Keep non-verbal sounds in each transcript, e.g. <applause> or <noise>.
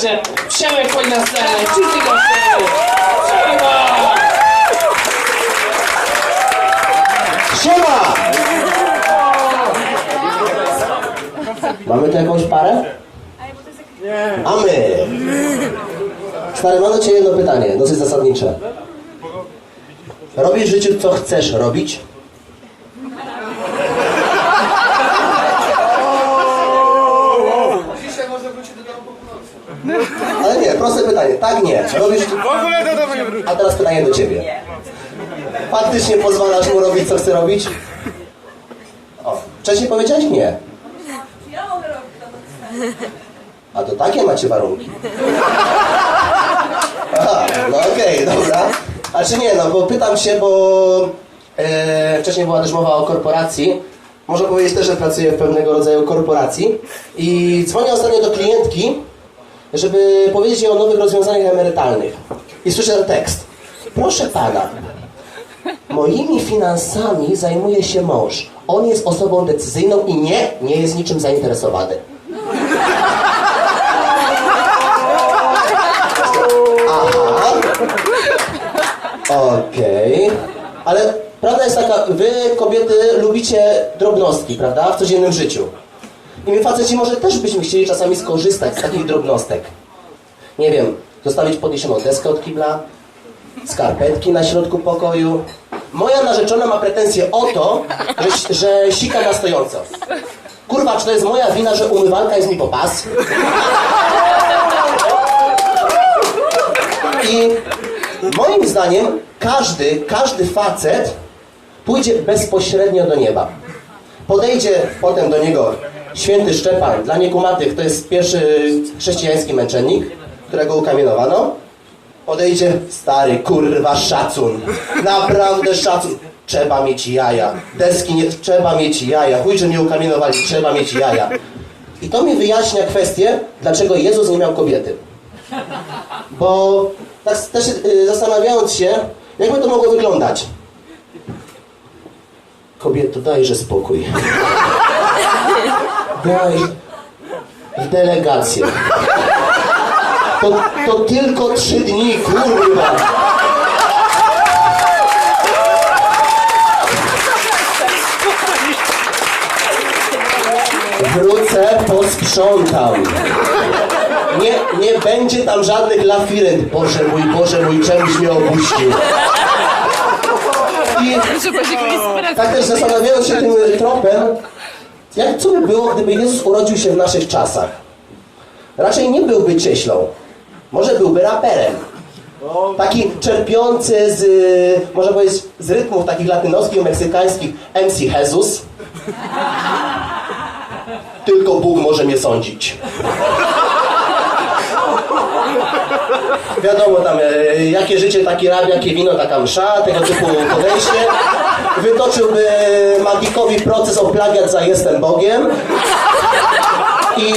właśnie, Przemek chodź na scenę, wszyscy goście! Przemek! Siema! Mamy tu jakąś parę? Mamy! Stary, mam do Ciebie jedno pytanie, dosyć zasadnicze. Robisz w życiu co chcesz robić? Ale nie, proste pytanie. Tak, nie. Robisz... W ogóle do domu nie wróci. A teraz pytanie do ciebie. Faktycznie pozwalasz mu robić, co chce robić? O, wcześniej powiedziałeś nie. Ja mogę robić to, co chcę. A to takie macie warunki. Aha, no okej, dobra. A czy nie, no bo pytam się, bo e, wcześniej była też mowa o korporacji. Można powiedzieć też, że pracuję w pewnego rodzaju korporacji. I dzwonię ostatnio do klientki, żeby powiedzieć o nowych rozwiązaniach emerytalnych. I słyszę ten tekst. Proszę pana, moimi finansami zajmuje się mąż. On jest osobą decyzyjną i nie, nie jest niczym zainteresowany. Aha. Okej. Ale prawda jest taka, wy kobiety lubicie drobnostki, prawda? W codziennym życiu. I my faceci może też byśmy chcieli czasami skorzystać z takich drobnostek. Nie wiem, zostawić podniesioną deskę od kibla, skarpetki na środku pokoju. Moja narzeczona ma pretensje o to, że, że sika na stojąco. Kurwa, czy to jest moja wina, że umywalka jest mi po pas? I moim zdaniem każdy, każdy facet pójdzie bezpośrednio do nieba. Podejdzie potem do niego święty Szczepan, dla niekumatych to jest pierwszy chrześcijański męczennik, którego ukamienowano. Podejdzie stary, kurwa, szacun. Naprawdę szacun. Trzeba mieć jaja. Deski nie, trzeba mieć jaja. Chuj, że mnie ukamienowali, trzeba mieć jaja. I to mi wyjaśnia kwestię, dlaczego Jezus nie miał kobiety. Bo tak też y, zastanawiając się, jakby to mogło wyglądać. Kobieto, dajże spokój. Daj w delegację. To, to tylko trzy dni, kurwa. Wrócę, posprzątam. Nie, nie będzie tam żadnych lafirent. Boże mój, Boże mój, czemuś mnie opuścił. I tak też zastanawiając się tym tropem, jak co by było, gdyby Jezus urodził się w naszych czasach? Raczej nie byłby cieślą. Może byłby raperem. Taki czerpiący z, można powiedzieć, z rytmów takich latynoskich, meksykańskich MC Jesus. Tylko Bóg może mnie sądzić. Wiadomo tam, e, jakie życie, taki rab, jakie wino, taka msza, tego typu podejście. Wytoczyłby Magikowi proces o plagiat za jestem Bogiem. I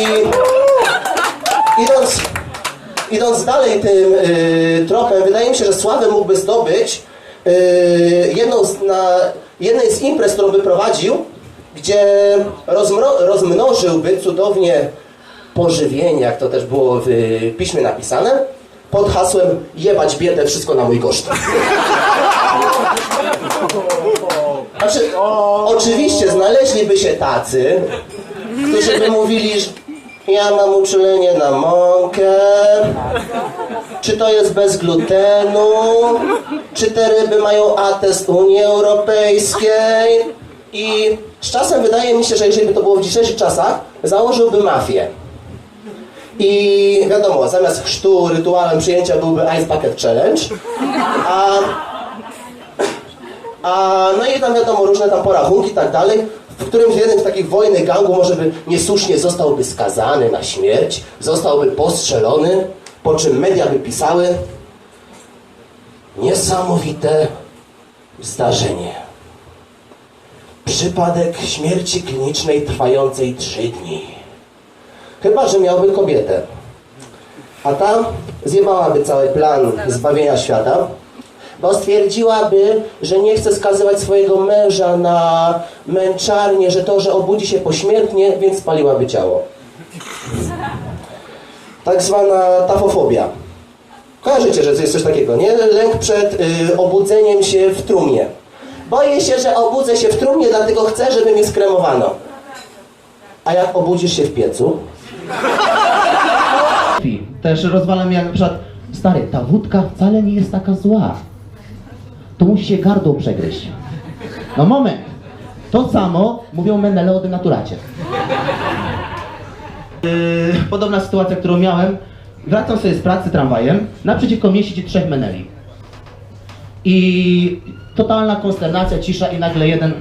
idąc, idąc dalej tym y, tropem, wydaje mi się, że sławę mógłby zdobyć y, jedną z, na jednej z imprez, którą wyprowadził, gdzie rozmnożyłby cudownie pożywienie, jak to też było w piśmie napisane, pod hasłem jebać biedę, wszystko na mój koszt. Znaczy, oczywiście znaleźliby się tacy, którzy by mówili, że ja mam uczulenie na mąkę, czy to jest bez glutenu, czy te ryby mają atest Unii Europejskiej i z czasem wydaje mi się, że jeżeli by to było w dzisiejszych czasach, założyłby mafię. I wiadomo, zamiast chrztu rytuałem przyjęcia byłby Ice Bucket Challenge, a a, no i tam wiadomo, różne tam porachunki i tak dalej, w którymś jednym z takich wojny gangu może by niesłusznie zostałby skazany na śmierć, zostałby postrzelony, po czym media by pisały niesamowite zdarzenie. Przypadek śmierci klinicznej trwającej trzy dni. Chyba, że miałby kobietę. A ta zjebałaby cały plan zbawienia świata, bo stwierdziłaby, że nie chce skazywać swojego męża na męczarnię, że to, że obudzi się pośmiertnie, więc spaliłaby ciało. tak zwana tafofobia. Kojarzycie, że jest coś takiego, nie? Lęk przed y, obudzeniem się w trumnie. Boję się, że obudzę się w trumnie, dlatego chcę, żeby mnie skremowano. A jak obudzisz się w piecu? Też rozwala mnie jak na przykład, stary, ta wódka wcale nie jest taka zła. To musi się gardło przegryźć. No moment. To samo mówią Menele o denaturacie. Yy, podobna sytuacja, którą miałem. Wracam sobie z pracy tramwajem. Naprzeciwko mnie siedzi trzech Meneli. I totalna konsternacja, cisza i nagle jeden...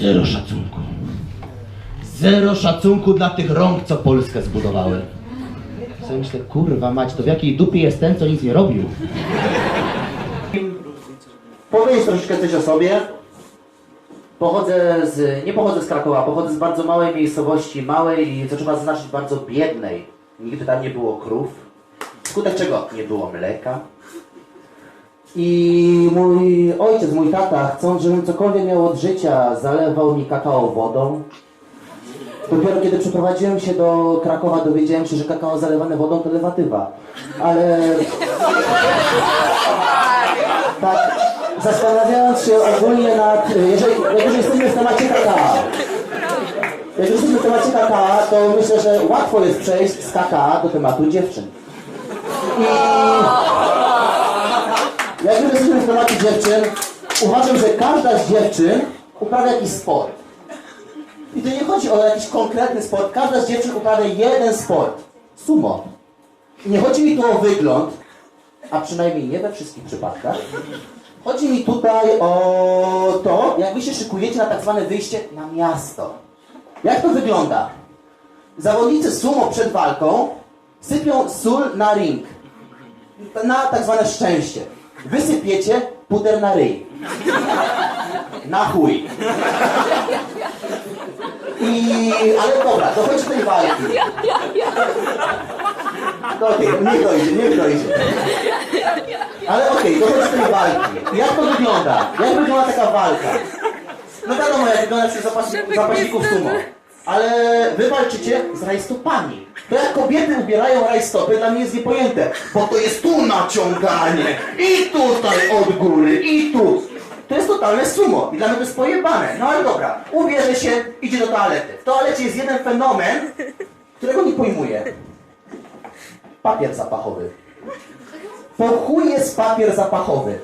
Zero szacunku. Zero szacunku dla tych rąk, co Polskę zbudowały. Co myślę, kurwa mać, to w jakiej dupie jest ten, co nic nie robił? Powiedzieć troszeczkę coś o sobie. Pochodzę z, nie pochodzę z Krakowa, pochodzę z bardzo małej miejscowości, małej i co trzeba zaznaczyć, bardzo biednej. Nigdy tam nie było krów. Skutek czego? Nie było mleka. I mój ojciec, mój tata, chcąc, żebym cokolwiek miał od życia, zalewał mi kakao wodą. Dopiero kiedy przeprowadziłem się do Krakowa, dowiedziałem się, że kakao zalewane wodą to lewatywa. Ale... Tak, zastanawiając się ogólnie nad... Jeżeli, jak już jesteśmy w temacie kakao, jak już jesteśmy w temacie kakao, to myślę, że łatwo jest przejść z kakao do tematu dziewczyn. I... Jak już jesteśmy w temacie dziewczyn, uważam, że każda z dziewczyn uprawia jakiś sport. I to nie chodzi o jakiś konkretny sport. Każda z dziewczyn uprawia jeden sport. Sumo. I nie chodzi mi tu o wygląd, a przynajmniej nie we wszystkich przypadkach. Chodzi mi tutaj o to, jak wy się szykujecie na tak zwane wyjście na miasto. Jak to wygląda? Zawodnicy sumo przed walką sypią sól na ring. Na tak zwane szczęście. Wysypiecie puder na ryj. Na chuj. I... ale dobra, dochodzi do tej walki. Okej, niech dojdzie, niech dojdzie. Ale okej, dochodzi do tej walki. Jak to wygląda? Jak wygląda taka walka? No wiadomo, jak wygląda przy zapas, zapaśników sumo. Ale wy walczycie z rajstopami. To jak kobiety ubierają rajstopy, dla mnie jest niepojęte. Bo to jest tu naciąganie. I tutaj od góry, i tu. To jest totalne sumo. I dla mnie to jest pojebane. No ale dobra, ubierze się, idzie do toalety. W toalecie jest jeden fenomen, którego nie pojmuję. Papier zapachowy. Po chuj jest papier zapachowy.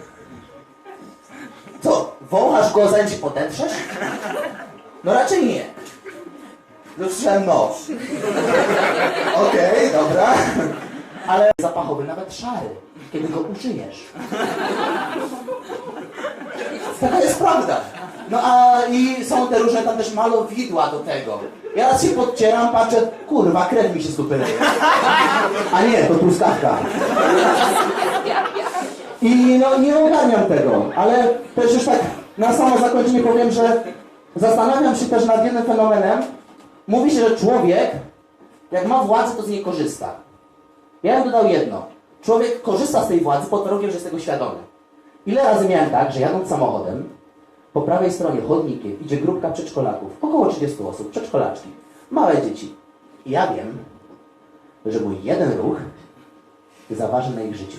Co, wąchasz go zanim się podetrzesz? No raczej nie. No słyszałem no. Okej, dobra. Ale zapachowy nawet szary, kiedy go użyjesz. <laughs> Taka jest prawda. No a i są te różne tam też malowidła do tego. Ja raz się podcieram, patrzę, kurwa, krew mi się z. A nie, to truskawka. I no nie ogarniam tego, ale też już tak na samo zakończenie powiem, że zastanawiam się też nad jednym fenomenem. Mówi się, że człowiek, jak ma władzę, to z niej korzysta. Ja bym dodał jedno. Człowiek korzysta z tej władzy pod warunkiem, że jest tego świadomy. Ile razy miałem tak, że jadąc samochodem, po prawej stronie chodnikiem idzie grupka przedszkolaków, około 30 osób, przedszkolaczki, małe dzieci. I ja wiem, że mój jeden ruch zaważy na ich życiu.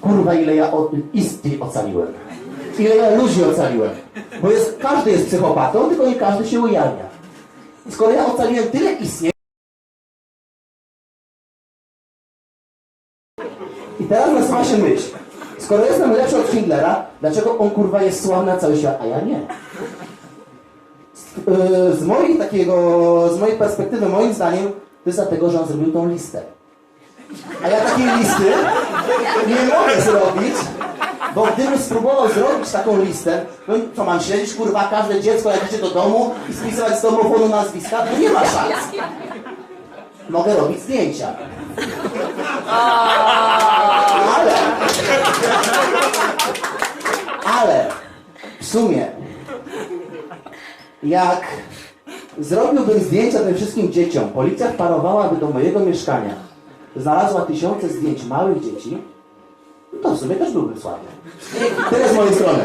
Kurwa, ile ja od istnień ocaliłem. Ile ja ludzi ocaliłem. Bo jest, każdy jest psychopatą, tylko nie każdy się ujawnia. Skoro ja ocaliłem tyle istnień, I teraz nasuwa się myśl. Skoro jestem lepszy od Schindlera, dlaczego on kurwa jest sławny na cały świat, a ja nie? Z, yy, z mojej takiego, z mojej perspektywy, moim zdaniem, to jest dlatego, że on zrobił tą listę. A ja takiej listy nie mogę zrobić, bo gdybym spróbował zrobić taką listę, no co mam śledzić kurwa każde dziecko jak idzie do domu i spisywać z domofonu nazwiska, to nie ma szans. Mogę robić zdjęcia. Ale, ale w sumie, jak zrobiłbym zdjęcia tym wszystkim dzieciom, policja wparowałaby do mojego mieszkania, znalazła tysiące zdjęć małych dzieci, to w sumie też byłbym sławny. Tyle z mojej strony.